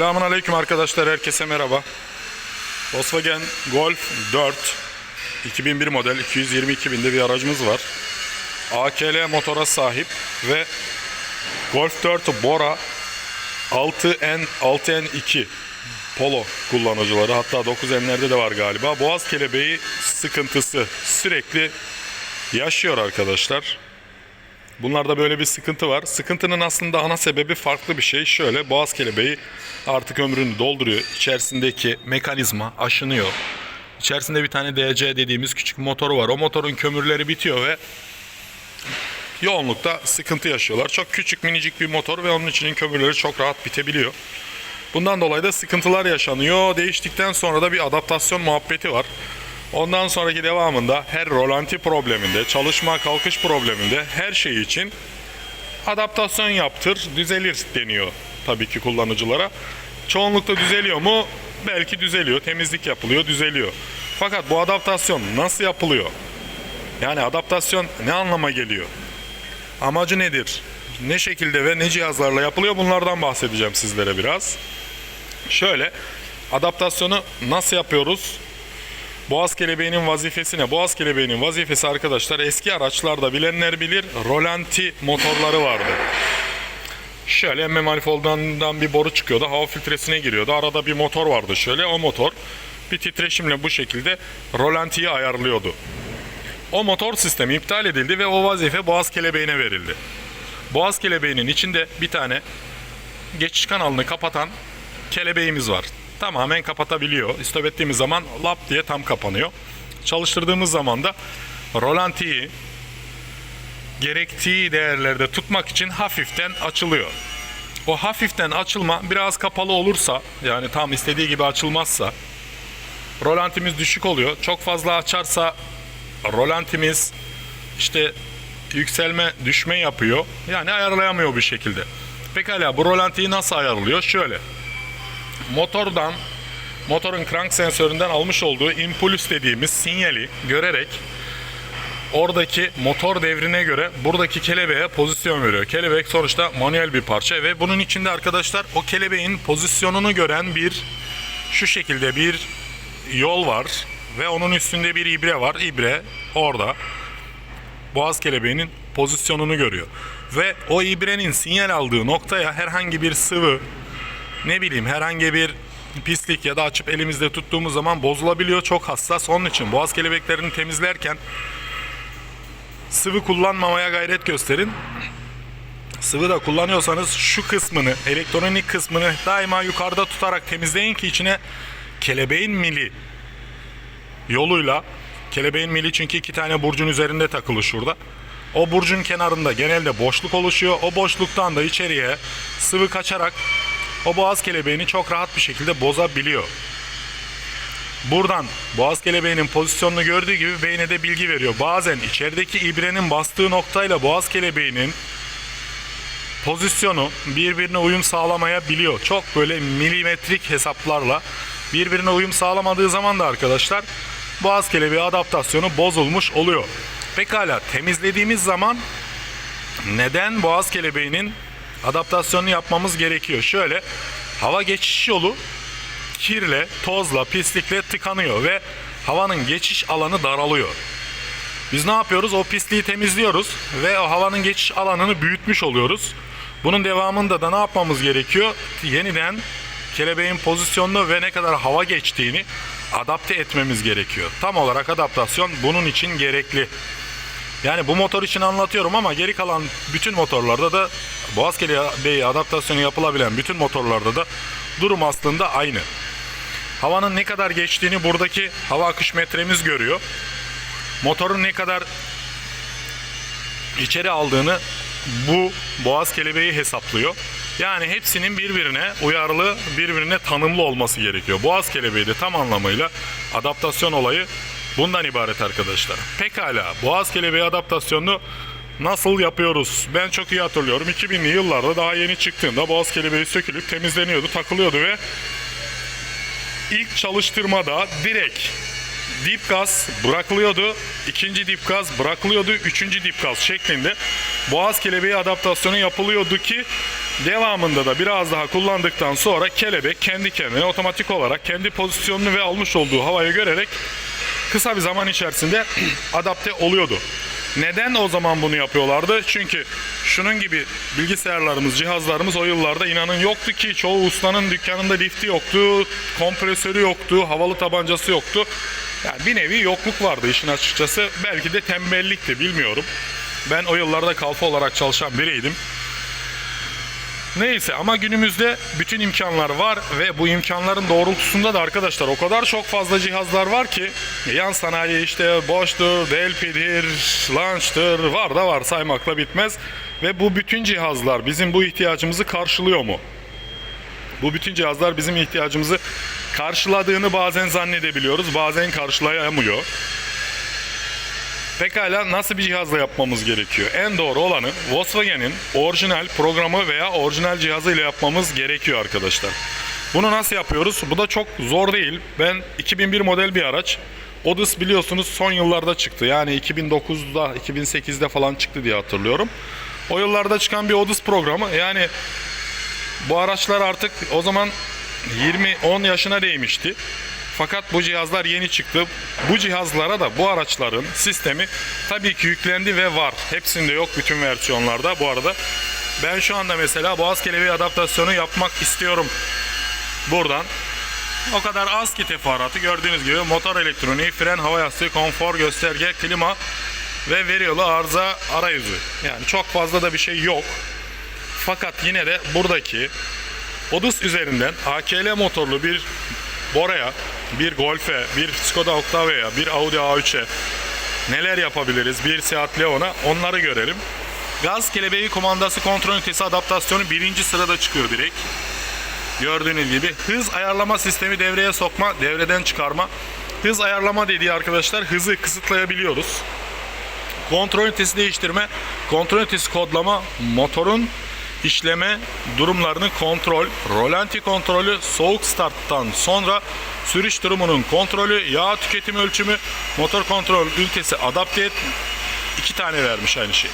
Selamun Aleyküm arkadaşlar, herkese merhaba. Volkswagen Golf 4 2001 model 222 binde bir aracımız var. AKL motora sahip ve Golf 4 Bora 6N 6N2 Polo kullanıcıları hatta 9N'lerde de var galiba. Boğaz kelebeği sıkıntısı sürekli yaşıyor arkadaşlar. Bunlarda böyle bir sıkıntı var. Sıkıntının aslında ana sebebi farklı bir şey. Şöyle boğaz kelebeği artık ömrünü dolduruyor. İçerisindeki mekanizma aşınıyor. İçerisinde bir tane DC dediğimiz küçük motoru var. O motorun kömürleri bitiyor ve yoğunlukta sıkıntı yaşıyorlar. Çok küçük minicik bir motor ve onun içinin kömürleri çok rahat bitebiliyor. Bundan dolayı da sıkıntılar yaşanıyor. Değiştikten sonra da bir adaptasyon muhabbeti var. Ondan sonraki devamında her rolanti probleminde, çalışma kalkış probleminde her şey için adaptasyon yaptır, düzelir deniyor tabii ki kullanıcılara. Çoğunlukla düzeliyor mu? Belki düzeliyor. Temizlik yapılıyor, düzeliyor. Fakat bu adaptasyon nasıl yapılıyor? Yani adaptasyon ne anlama geliyor? Amacı nedir? Ne şekilde ve ne cihazlarla yapılıyor? Bunlardan bahsedeceğim sizlere biraz. Şöyle, adaptasyonu nasıl yapıyoruz? Boğaz kelebeğinin vazifesi ne? Boğaz kelebeğinin vazifesi arkadaşlar eski araçlarda bilenler bilir rolanti motorları vardı. Şöyle emme manifoldundan bir boru çıkıyordu. Hava filtresine giriyordu. Arada bir motor vardı şöyle. O motor bir titreşimle bu şekilde rolantiyi ayarlıyordu. O motor sistemi iptal edildi ve o vazife boğaz kelebeğine verildi. Boğaz kelebeğinin içinde bir tane geçiş kanalını kapatan kelebeğimiz var. Tamamen kapatabiliyor. İstop ettiğimiz zaman lap diye tam kapanıyor. Çalıştırdığımız zaman da rolantiyi gerektiği değerlerde tutmak için hafiften açılıyor. O hafiften açılma biraz kapalı olursa yani tam istediği gibi açılmazsa rolantimiz düşük oluyor. Çok fazla açarsa rolantimiz işte yükselme düşme yapıyor. Yani ayarlayamıyor bir şekilde. Pekala bu rolantiyi nasıl ayarlıyor? Şöyle motordan motorun crank sensöründen almış olduğu impuls dediğimiz sinyali görerek oradaki motor devrine göre buradaki kelebeğe pozisyon veriyor. Kelebek sonuçta manuel bir parça ve bunun içinde arkadaşlar o kelebeğin pozisyonunu gören bir şu şekilde bir yol var ve onun üstünde bir ibre var. İbre orada boğaz kelebeğinin pozisyonunu görüyor. Ve o ibrenin sinyal aldığı noktaya herhangi bir sıvı ne bileyim herhangi bir pislik ya da açıp elimizde tuttuğumuz zaman bozulabiliyor. Çok hassas. Onun için boğaz kelebeklerini temizlerken sıvı kullanmamaya gayret gösterin. Sıvı da kullanıyorsanız şu kısmını, elektronik kısmını daima yukarıda tutarak temizleyin ki içine kelebeğin mili yoluyla kelebeğin mili çünkü iki tane burcun üzerinde takılı şurada. O burcun kenarında genelde boşluk oluşuyor. O boşluktan da içeriye sıvı kaçarak o boğaz kelebeğini çok rahat bir şekilde bozabiliyor. Buradan boğaz kelebeğinin pozisyonunu gördüğü gibi beyne de bilgi veriyor. Bazen içerideki ibrenin bastığı noktayla boğaz kelebeğinin pozisyonu birbirine uyum sağlamayabiliyor. Çok böyle milimetrik hesaplarla birbirine uyum sağlamadığı zaman da arkadaşlar boğaz kelebeği adaptasyonu bozulmuş oluyor. Pekala temizlediğimiz zaman neden boğaz kelebeğinin adaptasyonu yapmamız gerekiyor? Şöyle hava geçiş yolu kirle, tozla, pislikle tıkanıyor ve havanın geçiş alanı daralıyor. Biz ne yapıyoruz? O pisliği temizliyoruz ve o havanın geçiş alanını büyütmüş oluyoruz. Bunun devamında da ne yapmamız gerekiyor? Yeniden kelebeğin pozisyonunu ve ne kadar hava geçtiğini adapte etmemiz gerekiyor. Tam olarak adaptasyon bunun için gerekli. Yani bu motor için anlatıyorum ama geri kalan bütün motorlarda da boğaz kelebeği adaptasyonu yapılabilen bütün motorlarda da durum aslında aynı. Havanın ne kadar geçtiğini buradaki hava akış metremiz görüyor. Motorun ne kadar içeri aldığını bu boğaz kelebeği hesaplıyor. Yani hepsinin birbirine uyarlı, birbirine tanımlı olması gerekiyor. Boğaz kelebeği de tam anlamıyla adaptasyon olayı bundan ibaret arkadaşlar. Pekala boğaz kelebeği adaptasyonunu nasıl yapıyoruz? Ben çok iyi hatırlıyorum. 2000'li yıllarda daha yeni çıktığında boğaz kelebeği sökülüp temizleniyordu, takılıyordu ve ilk çalıştırmada direkt dip gaz bırakılıyordu. ikinci dip gaz bırakılıyordu. Üçüncü dip gaz şeklinde boğaz kelebeği adaptasyonu yapılıyordu ki Devamında da biraz daha kullandıktan sonra kelebek kendi kendine otomatik olarak kendi pozisyonunu ve almış olduğu havayı görerek kısa bir zaman içerisinde adapte oluyordu. Neden o zaman bunu yapıyorlardı? Çünkü şunun gibi bilgisayarlarımız, cihazlarımız o yıllarda inanın yoktu ki çoğu ustanın dükkanında lifti yoktu, kompresörü yoktu, havalı tabancası yoktu. Yani bir nevi yokluk vardı işin açıkçası. Belki de tembellikti bilmiyorum. Ben o yıllarda kalfa olarak çalışan biriydim. Neyse ama günümüzde bütün imkanlar var ve bu imkanların doğrultusunda da arkadaşlar o kadar çok fazla cihazlar var ki yan sanayi işte Bosch'tur, Delphi'dir, Launch'tır var da var saymakla bitmez ve bu bütün cihazlar bizim bu ihtiyacımızı karşılıyor mu? Bu bütün cihazlar bizim ihtiyacımızı karşıladığını bazen zannedebiliyoruz, bazen karşılayamıyor. Pekala nasıl bir cihazla yapmamız gerekiyor? En doğru olanı Volkswagen'in orijinal programı veya orijinal cihazıyla yapmamız gerekiyor arkadaşlar. Bunu nasıl yapıyoruz? Bu da çok zor değil. Ben 2001 model bir araç. Odus biliyorsunuz son yıllarda çıktı. Yani 2009'da, 2008'de falan çıktı diye hatırlıyorum. O yıllarda çıkan bir Odus programı. Yani bu araçlar artık o zaman 20-10 yaşına değmişti. Fakat bu cihazlar yeni çıktı. Bu cihazlara da bu araçların sistemi tabii ki yüklendi ve var. Hepsinde yok bütün versiyonlarda bu arada. Ben şu anda mesela boğaz kelebeği adaptasyonu yapmak istiyorum buradan. O kadar az ki teferruatı gördüğünüz gibi motor elektroniği, fren, hava yastığı, konfor, gösterge, klima ve veri yolu arıza arayüzü. Yani çok fazla da bir şey yok. Fakat yine de buradaki Odus üzerinden AKL motorlu bir Bora'ya, bir Golf'e, bir Skoda Octavia'ya, bir Audi A3'e neler yapabiliriz? Bir Seat Leon'a onları görelim. Gaz kelebeği kumandası kontrol ünitesi adaptasyonu birinci sırada çıkıyor direkt. Gördüğünüz gibi hız ayarlama sistemi devreye sokma, devreden çıkarma. Hız ayarlama dediği arkadaşlar hızı kısıtlayabiliyoruz. Kontrol ünitesi değiştirme, kontrol ünitesi kodlama, motorun işleme durumlarını kontrol, rolanti kontrolü, soğuk starttan sonra sürüş durumunun kontrolü, yağ tüketim ölçümü, motor kontrol ünitesi adapte et. iki tane vermiş aynı şey.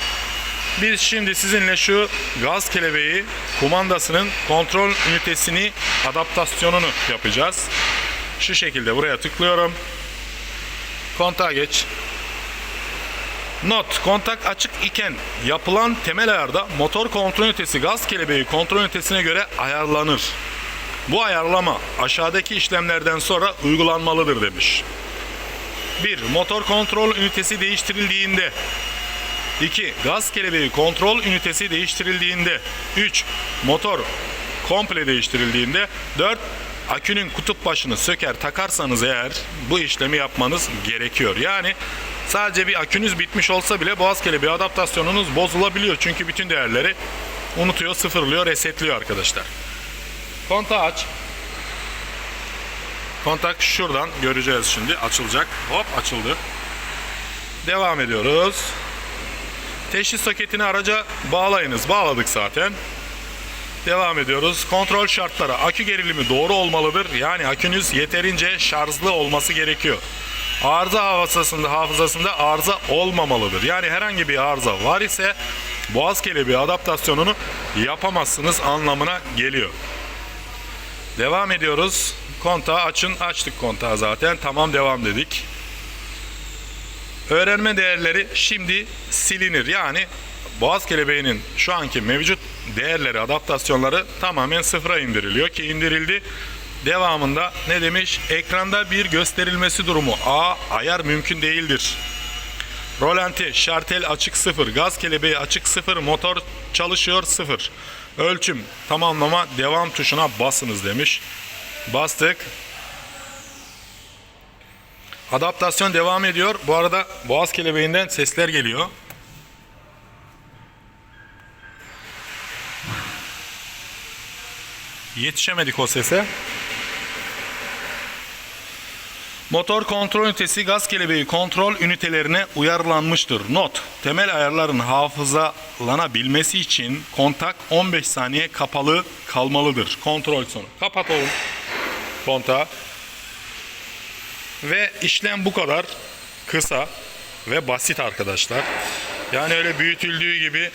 Biz şimdi sizinle şu gaz kelebeği kumandasının kontrol ünitesini adaptasyonunu yapacağız. Şu şekilde buraya tıklıyorum. Kontağa geç. Not, kontak açık iken yapılan temel ayarda motor kontrol ünitesi gaz kelebeği kontrol ünitesine göre ayarlanır. Bu ayarlama aşağıdaki işlemlerden sonra uygulanmalıdır demiş. 1. Motor kontrol ünitesi değiştirildiğinde 2. Gaz kelebeği kontrol ünitesi değiştirildiğinde 3. Motor komple değiştirildiğinde 4. Akünün kutup başını söker takarsanız eğer bu işlemi yapmanız gerekiyor. Yani sadece bir akünüz bitmiş olsa bile boğaz kelebeği adaptasyonunuz bozulabiliyor. Çünkü bütün değerleri unutuyor, sıfırlıyor, resetliyor arkadaşlar. Kontağı aç. Kontak şuradan göreceğiz şimdi. Açılacak. Hop açıldı. Devam ediyoruz. Teşhis soketini araca bağlayınız. Bağladık zaten. Devam ediyoruz. Kontrol şartları. Akü gerilimi doğru olmalıdır. Yani akünüz yeterince şarjlı olması gerekiyor. Arıza hafızasında, hafızasında arıza olmamalıdır. Yani herhangi bir arıza var ise boğaz kelebeği adaptasyonunu yapamazsınız anlamına geliyor. Devam ediyoruz. Kontağı açın. Açtık kontağı zaten. Tamam devam dedik. Öğrenme değerleri şimdi silinir. Yani boğaz kelebeğinin şu anki mevcut değerleri, adaptasyonları tamamen sıfıra indiriliyor ki indirildi. Devamında ne demiş? Ekranda bir gösterilmesi durumu. A. Ayar mümkün değildir. Rolanti, şartel açık sıfır, gaz kelebeği açık sıfır, motor çalışıyor sıfır. Ölçüm, tamamlama, devam tuşuna basınız demiş. Bastık. Adaptasyon devam ediyor. Bu arada boğaz kelebeğinden sesler geliyor. Yetişemedik o sese. Motor kontrol ünitesi gaz kelebeği kontrol ünitelerine uyarlanmıştır. Not: Temel ayarların hafızalanabilmesi için kontak 15 saniye kapalı kalmalıdır. Kontrol sonu. Kapat oğlum kontağı. Ve işlem bu kadar kısa ve basit arkadaşlar. Yani öyle büyütüldüğü gibi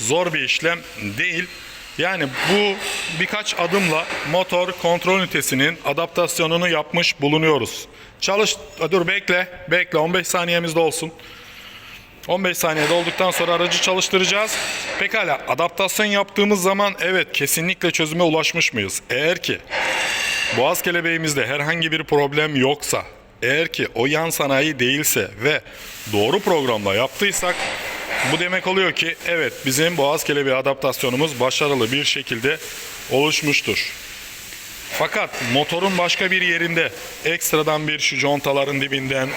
zor bir işlem değil. Yani bu birkaç adımla motor kontrol ünitesinin adaptasyonunu yapmış bulunuyoruz. Çalış, dur bekle, bekle 15 saniyemiz de olsun. 15 saniyede olduktan sonra aracı çalıştıracağız. Pekala adaptasyon yaptığımız zaman evet kesinlikle çözüme ulaşmış mıyız? Eğer ki boğaz kelebeğimizde herhangi bir problem yoksa, eğer ki o yan sanayi değilse ve doğru programla yaptıysak bu demek oluyor ki evet bizim boğaz kelebeği adaptasyonumuz başarılı bir şekilde oluşmuştur. Fakat motorun başka bir yerinde ekstradan bir şu contaların dibinden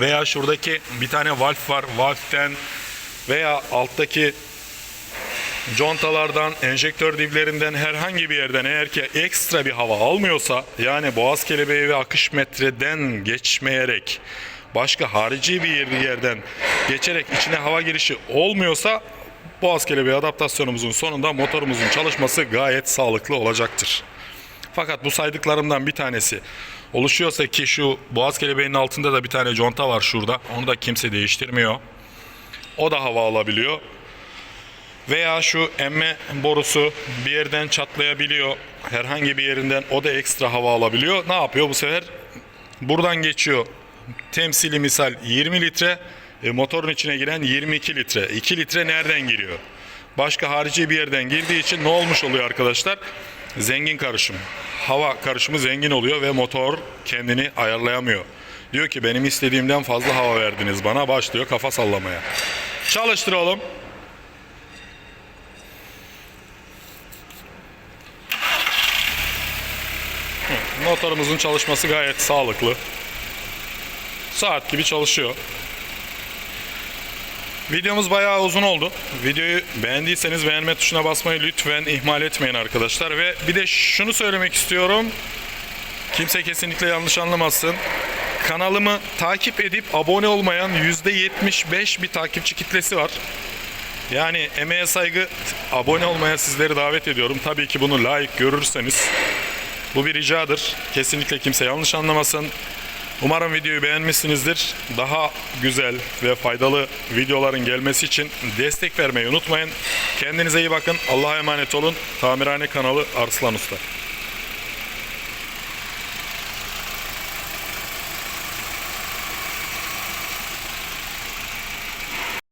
veya şuradaki bir tane valf var. Valften veya alttaki contalardan, enjektör diblerinden herhangi bir yerden eğer ki ekstra bir hava almıyorsa yani boğaz kelebeği ve akış metreden geçmeyerek başka harici bir yer- yerden geçerek içine hava girişi olmuyorsa boğaz kelebeği adaptasyonumuzun sonunda motorumuzun çalışması gayet sağlıklı olacaktır. Fakat bu saydıklarımdan bir tanesi oluşuyorsa ki şu boğaz kelebeğinin altında da bir tane conta var şurada. Onu da kimse değiştirmiyor. O da hava alabiliyor. Veya şu emme borusu bir yerden çatlayabiliyor. Herhangi bir yerinden o da ekstra hava alabiliyor. Ne yapıyor bu sefer? Buradan geçiyor. Temsili misal 20 litre, e, motorun içine giren 22 litre. 2 litre nereden giriyor? Başka harici bir yerden girdiği için ne olmuş oluyor arkadaşlar? Zengin karışım. Hava karışımı zengin oluyor ve motor kendini ayarlayamıyor. Diyor ki benim istediğimden fazla hava verdiniz bana başlıyor kafa sallamaya. Çalıştır oğlum. Motorumuzun çalışması gayet sağlıklı. Saat gibi çalışıyor. Videomuz bayağı uzun oldu. Videoyu beğendiyseniz beğenme tuşuna basmayı lütfen ihmal etmeyin arkadaşlar. Ve bir de şunu söylemek istiyorum. Kimse kesinlikle yanlış anlamasın. Kanalımı takip edip abone olmayan %75 bir takipçi kitlesi var. Yani emeğe saygı abone olmaya sizleri davet ediyorum. Tabii ki bunu layık görürseniz bu bir ricadır. Kesinlikle kimse yanlış anlamasın. Umarım videoyu beğenmişsinizdir. Daha güzel ve faydalı videoların gelmesi için destek vermeyi unutmayın. Kendinize iyi bakın. Allah'a emanet olun. Tamirhane kanalı Arslan Usta.